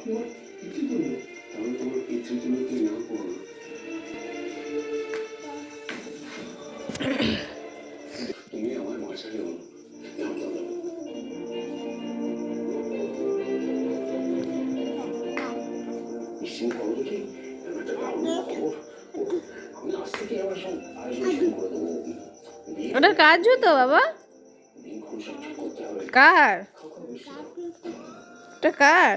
আপনি আমার পিতৃতুল্য আমি তোমার পিতৃতুল্য না করো তুমি আমার মাঝে যাও যাও যাও যাও। নিশ্চিন্ত করো দেখি। এমন একটা দারুণ খবর আমি আজ থেকে আমার সব আয়োজন শুরু করে দেবো। বিয়ে ওটা কার জুতো বাবা? কার। ওটা কার?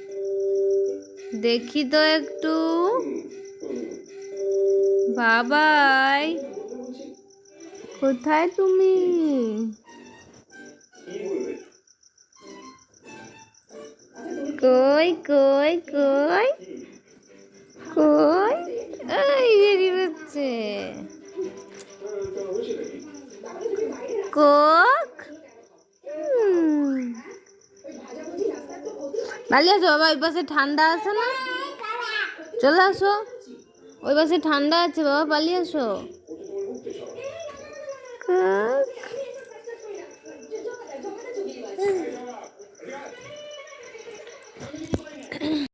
দেখি তো একটু। বাবাই কোথায় তুমি? কই কই কই কই? এই বেরিয়ে হচ্ছে। হয়েছে পালিয়ে আসো বাবা, ওই পাশে ঠান্ডা আছে না? চলে আসো। ওই পাশে ঠান্ডা আছে বাবা, পালিয়ে আসো